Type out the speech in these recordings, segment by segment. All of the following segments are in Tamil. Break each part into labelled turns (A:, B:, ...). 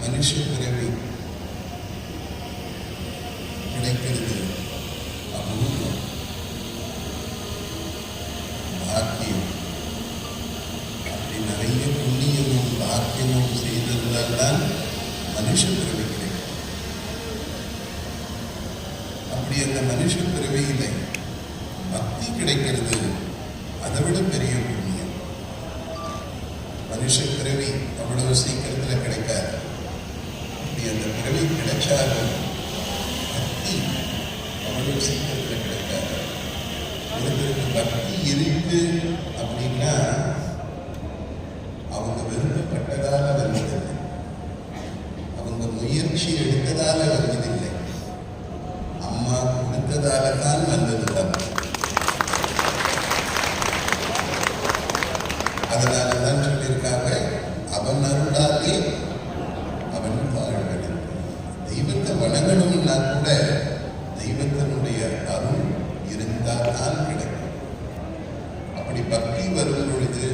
A: மனுஷ பிறவி கிடைக்கிறது அபூர்வம் பாக்கியம் அப்படி நிறைய புண்ணியமும் பாக்கியமும் செய்திருந்தால் தான் மனுஷ பிறவி கிடைக்கும் அப்படி அந்த மனுஷ பிறவியிலே பக்தி கிடைக்கிறது அதை விட பெரிய புண்ணியம் மனுஷ பிறவி அவ்வளவு சீக்கிரத்தில் கிடைக்காது அப்படி அந்த பிறவி கிடைச்சாலும் பக்தி அவ்வளவு சீக்கிரத்தில் கிடைக்காது. ஒருத்தருக்கு பக்தி இருக்கு அப்படின்னா அவங்க விரும்பப்பட்டதால வந்ததில்லை அவங்க முயற்சி எடுத்ததால வந்ததில்லை அம்மா கொடுத்ததால தான் வந்தது பக்தி தான் கிடைக்கும். அப்படி பக்தி வரும் பொழுது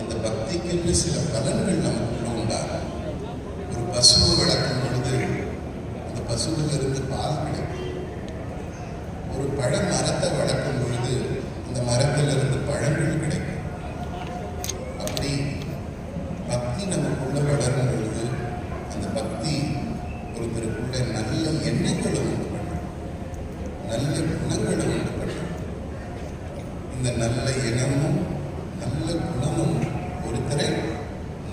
A: அந்த பக்திக்கு சில பலன்கள் நமக்கு உண்டாகும் ஒரு பசுவை வளர்க்கும் பொழுது அந்த பசுவிலிருந்து பால் கிடைக்கும் ஒரு பழ மரத்தை வளர்க்கும் பொழுது அந்த மரத்திலிருந்து பழங்கள் கிடைக்கும் அப்படி பக்தி நமக்குள்ள வளரும் பொழுது அந்த பக்தி ஒருத்தருக்குள்ள நல்ல எண்ணங்களை உண்டு பண்ணும் நல்ல குணங்களை உண்டு பண்ணும் இந்த நல்ல எண்ணமும் நல்ல குணமும் ஒருத்தரை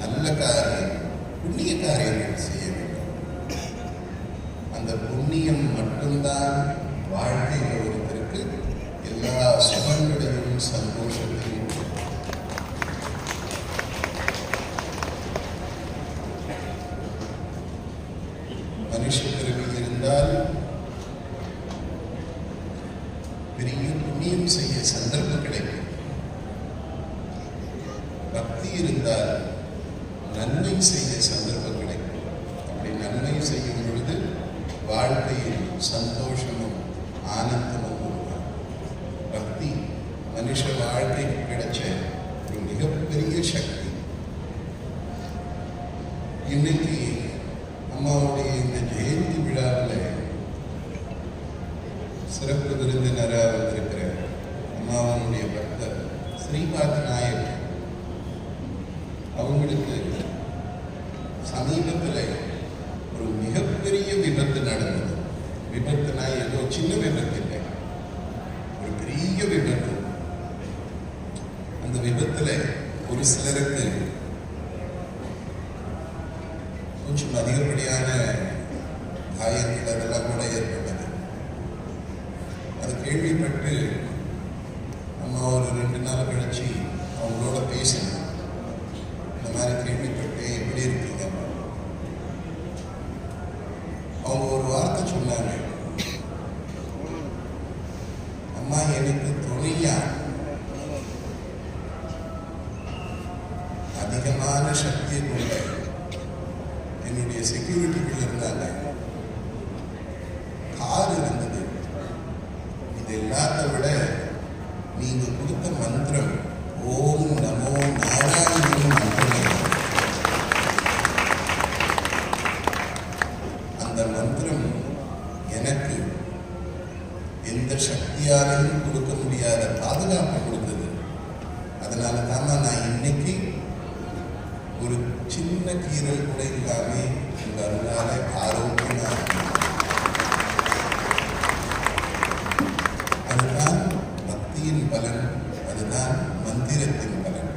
A: நல்ல காரியம் புண்ணிய காரியங்கள் செய்ய வேண்டும் அந்த புண்ணியம் மட்டும்தான் வாழ்க்கையில் ஒருத்தருக்கு எல்லா சுகங்களையும் சந்தோஷத்தையும் கொடுக்கும். மனுஷ இருந்தால் பெரிய புண்ணியம் செய்ய சந்தர்ப்பம் கிடைக்கும். பக்தி இருந்தால் நன்மை செய்ய சந்தர்ப்பம் கிடைக்கும். அப்படி நன்மை செய்யும் பொழுது வாழ்க்கையில் சந்தோஷமும் ஆனந்தமும் உருவாகும். பக்தி மனுஷ வாழ்க்கைக்கு கிடைச்ச ஒரு மிகப்பெரிய சக்தி. இன்னைக்கு அம்மாவுடைய இந்த ஜெயந்தி விழாவில் சிறப்பு விருந்தினராக வந்திருக்கிற அம்மாவனுடைய பக்தர் ஸ்ரீபாத நாயக். அவங்களுக்கு சமீபத்தில் ஒரு மிகப்பெரிய விபத்து நடந்தது. விபத்துனா ஏதோ சின்ன விபத்து இல்லை. ஒரு பெரிய விபத்து. அந்த விபத்தில் ஒரு சிலருக்கு கொஞ்சம் அதிகப்படியான காயங்கள் அதெல்லாம் கூட ஏற்பட்டது. அது கேள்விப்பட்டு அம்மா ஒரு ரெண்டு நாள் கழிச்சு அவங்களோட பேசினேன் இந்த மாதிரி கேள்விப்பட்டு எப்படி இருக்கீங்க அவங்க ஒரு வார்த்தை சொன்னாங்க. அம்மா எனக்கு துணையா? அதிகமான சக்தியை கொண்ட என்னுடைய செக்யூரிட்டிகள் இருந்தாங்க கார் இருந்தது. இது எல்லாத்த விட நீங்க கொடுத்த மந்திரம் ஓம் நமோ நாராயணன் மந்திரம். அந்த மந்திரம் எனக்கு எந்த சக்தியாலையும் கொடுக்க முடியாத பாதுகாப்பு கொடுத்தது. அதனால தான் நான் இன்னைக்கு ஒரு சின்ன கீரல் கூட இல்லாம உங்க அருளால ஆரோக்கியமா இருக்கேன். அதுதான் பக்தியின் பலன் அதுதான் மந்திரத்தின் பலன்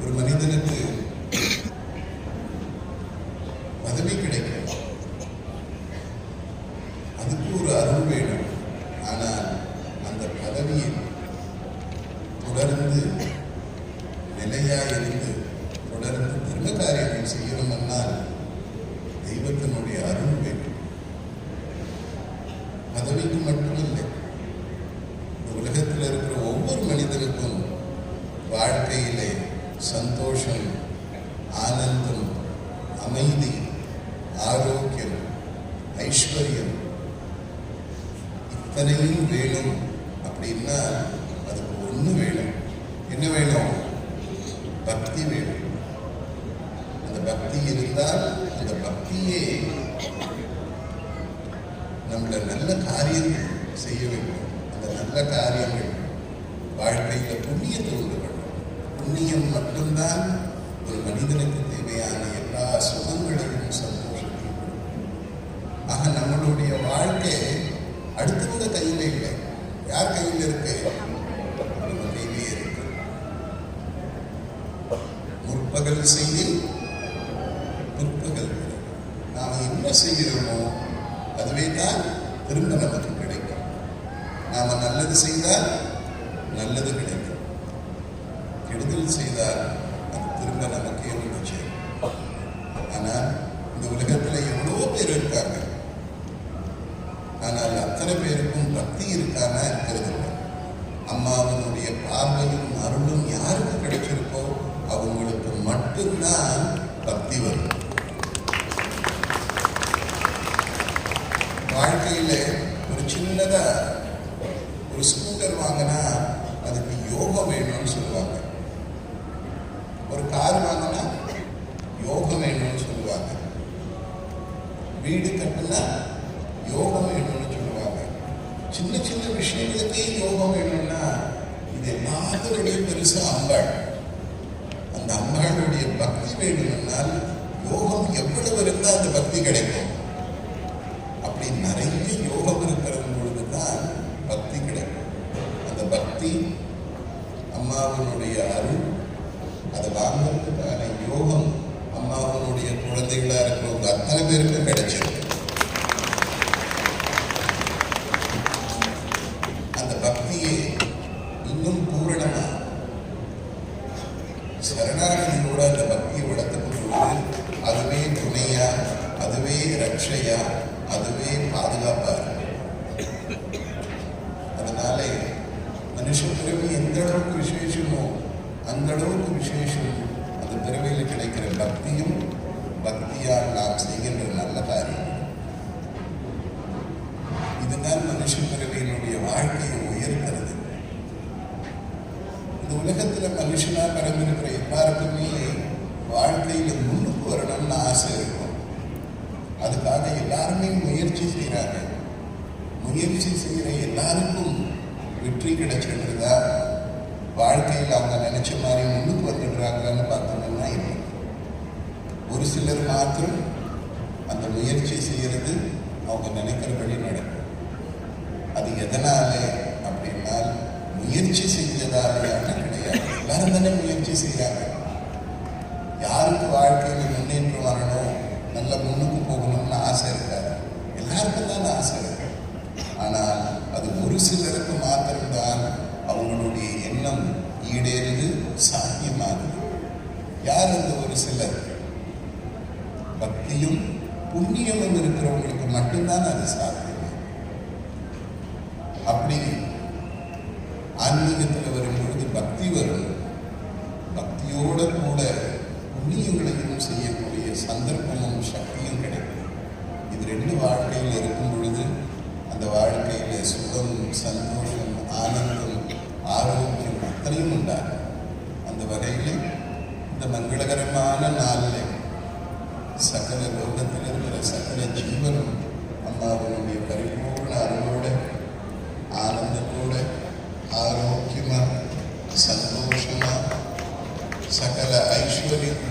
A: ஒரு மனிதனுக்கு பதவி கிடைக்கும் அதுக்கு ஒரு அருள் வேணும் ஆனால் அந்த பதவியில் தொடர்ந்து நிலையா இருந்து தொடர்ந்து தர்ம காரியங்கள் செய்யணும்னால் தெய்வத்தினுடைய அருள் வேண்டும் பதவிக்கு மட்டுமில்லை இந்த உலகத்தில் இருக்கிற ஒவ்வொரு மனிதனுக்கும் வாழ்க்கையிலே சந்தோஷம் ஆனந்தம் அமைதி ஆரோக்கியம் ஐஸ்வர்யம். இத்தனையும் வேணும் அப்படின்னா அதுக்கு ஒன்று வேணும். என்ன வேணும்? பக்தி வேணும். அந்த பக்தி இருந்தால் அந்த பக்தியே நம்மள நல்ல காரியங்கள் செய்ய வேண்டும். அந்த நல்ல காரியங்கள் வாழ்க்கையில் புண்ணியத்தை உண்டு பண்ணும். புண்ணியம் மட்டும்தான் ஒரு மனிதனுக்கு தேவையான எல்லா சுகங்களையும் சந்தோஷத்தையும் நம்மளுடைய வாழ்க்கை. அடுத்தவங்க கையில் இல்லை. யார் கையில் இருக்கு? நம்ம கையிலே இருக்கு. முற்பகல் செய்தி முற்பகல் நாம் நாம என்ன செய்கிறோமோ அதுவே தான் திரும்ப நமக்கு கிடைக்கும். நாம நல்லது செய்தால் நல்லது கிடைக்கும். கெடுதல் செய்தால் அது திரும்ப நமக்கே வந்து செய்யும் ஆனால் இந்த உலகத்துல எவ்வளோ பேர் இருக்காங்க. அத்தனை பேருக்கும் பக்தி இருக்காம இருக்கிறது இல்லை அம்மாவனுடைய பார்வையும் அருளும் யாருக்கு கிடைச்சிருக்கோ அவங்களுக்கு மட்டும்தான் பக்தி வரும். வாழ்க்கையில ஒரு சின்னதா ஒரு ஸ்கூட்டர் வாங்கினா அதுக்கு யோகம் வேணும்னு சொல்லுவாங்க. ஒரு கார் வாங்கினா யோகம் வேணும்னு சொல்லுவாங்க. வீடு கட்டினா யோகம் வேணும் சின்ன சின்ன விஷயங்களுக்கே யோகம் வேணும்னா இது எல்லாத்தோடைய பெருசா அம்பாள். அந்த அம்பாளுடைய பக்தி வேணும்னால் யோகம் எவ்வளவு இருந்தால் அந்த பக்தி கிடைக்கும். அப்படி நிறைய யோகம் இருக்கிறது பொழுது தான் பக்தி கிடைக்கும். அந்த பக்தி அம்மாவனுடைய அருள் அதை வாங்குறதுக்கான யோகம் அம்மாவனுடைய குழந்தைகளா இருக்கிறவங்க அத்தனை பேருக்கு மனுஷ பிறவியினுடைய வாழ்க்கையை உயர்த்துறது. இந்த உலகத்துல மனுஷனாக பிறந்திருக்கிற எல்லாருக்குமே வாழ்க்கையில முன்னுக்கு வரணும்னு ஆசை இருக்கும். அதுக்காக எல்லாருமே முயற்சி செய்கிறாங்க முயற்சி செய்கிற எல்லாருக்கும் வெற்றி கிடைச்சிடுறதா வாழ்க்கையில் அவங்க நினைச்ச மாதிரி முன்னுக்கு வந்துடுறாங்கன்னு பார்த்தோம்னா இல்லை. ஒரு சிலர் மாத்திரம் அந்த முயற்சி செய்யறது அவங்க நினைக்கிறபடி நடக்கும். அது எதனால அப்படின்னால் முயற்சி செஞ்சதாலேயான கிடையாது. எல்லாரும் தானே முயற்சி செய்யறாங்க யாருக்கு வாழ்க்கையில முன்னேற்றம் வரணும் நல்ல முன்னுக்கு போகணும்னு ஆசை இருக்காது. எல்லாருக்கும் தான் ஆசை இருக்கு. ஆனால் அது ஒரு சிலருக்கு மாத்திரம்தான் அவங்களுடைய எண்ணம் ஈடேறுது சாத்தியமாகுது. யார் அந்த ஒரு சிலர்? பக்தியும் புண்ணியமும் இருக்கிறவங்களுக்கு மட்டும்தான் அது சாத்தியம். அப்படி ஆன்மீகத்தில் வரும்பொழுது பக்தி வரும். பக்தியோட கூட புண்ணியங்களையும் செய்யக்கூடிய சந்தர்ப்பமும் சக்தியும் கிடைக்கும். இது ரெண்டு வாழ்க்கையில் இருக்கும் பொழுது அந்த வாழ்க்கையில சுகம் சந்தோஷம் ஆனந்தம் ஆரோக்கியம் அத்தனையும் உண்டாகும். அந்த வகையில் இந்த மங்களகரமான நாளில் சகல லோகத்தில் இருக்கிற சகல ஜீவனும் அம்மாவனுடைய பரிபூர்ண அருளோடு ஆனந்தத்தோட ஆரோக்கியமா சந்தோஷமா சகல ஐஸ்வர்யம்